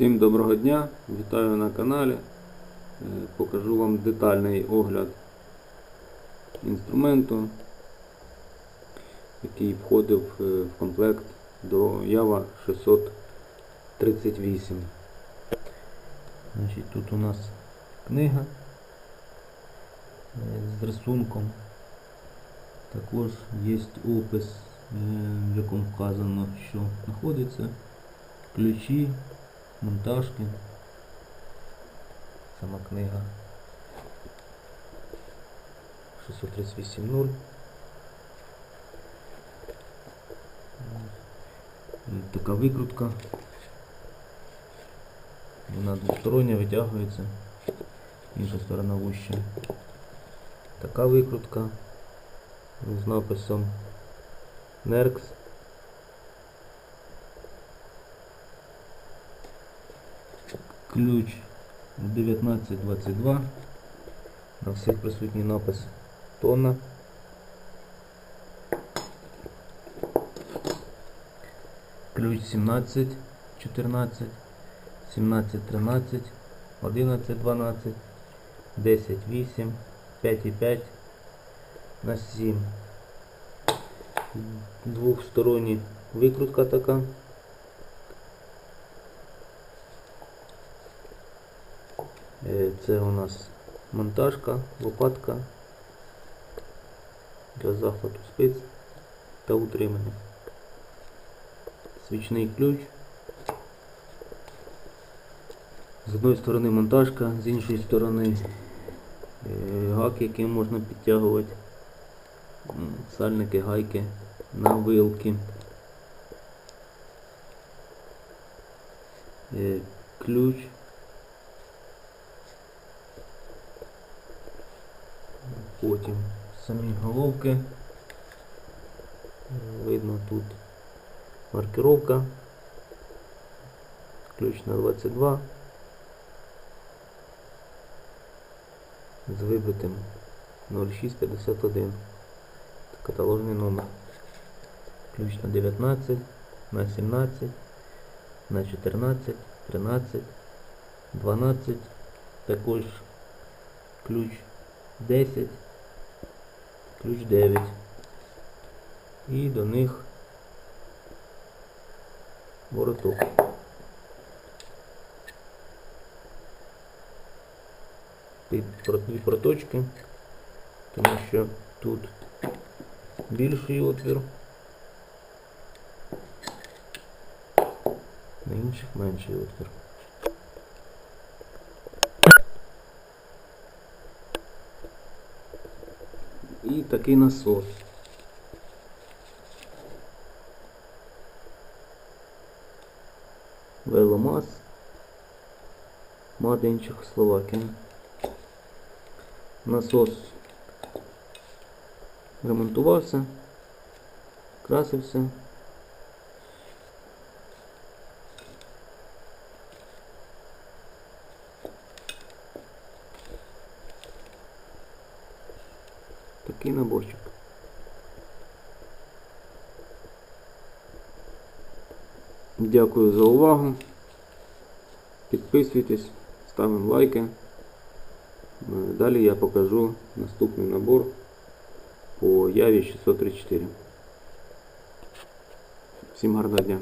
Всім доброго дня, вітаю на каналі. Е, Покажу вам детальний огляд інструменту, який входив е, в комплект до Java 638. Значить, тут у нас книга е, з рисунком. Також є опис, в якому вказано, що знаходиться, ключі, монтажки, сама книга 638.0. Е, Така викрутка. Вона двостороння витягується, інша сторона вуща. Така викрутка з написом NERX. Ключ 1922. На всіх присутній напис тонна. Ключ 17, 14, 17, 13, 11, 12, 10, 8, 5 і 5 на 7. Двухстороння викрутка така. Це у нас монтажка, лопатка для захвату спиць та утримання. Свічний ключ. З одної сторони монтажка, з іншої сторони е, гак, яким можна підтягувати сальники, гайки на вилки. Е, Ключ. Потім самі головки. Видно тут маркировка. Ключ на 22. З вибитим 0651. Каталожний номер. Ключ на 19, на 17, на 14, 13, 12. Також ключ 10, ключ 9. І до них вороток. Дві проточки, тому що тут більший отвір, на інших менший отвір. І такий насос. Веломас. Мадин Чехословакія. Насос ремонтувався, красився. Такий наборчик. Дякую за увагу. Підписуйтесь, ставимо лайки. Е, Далі я покажу наступний набор по Яві 634. Всім гарного дня!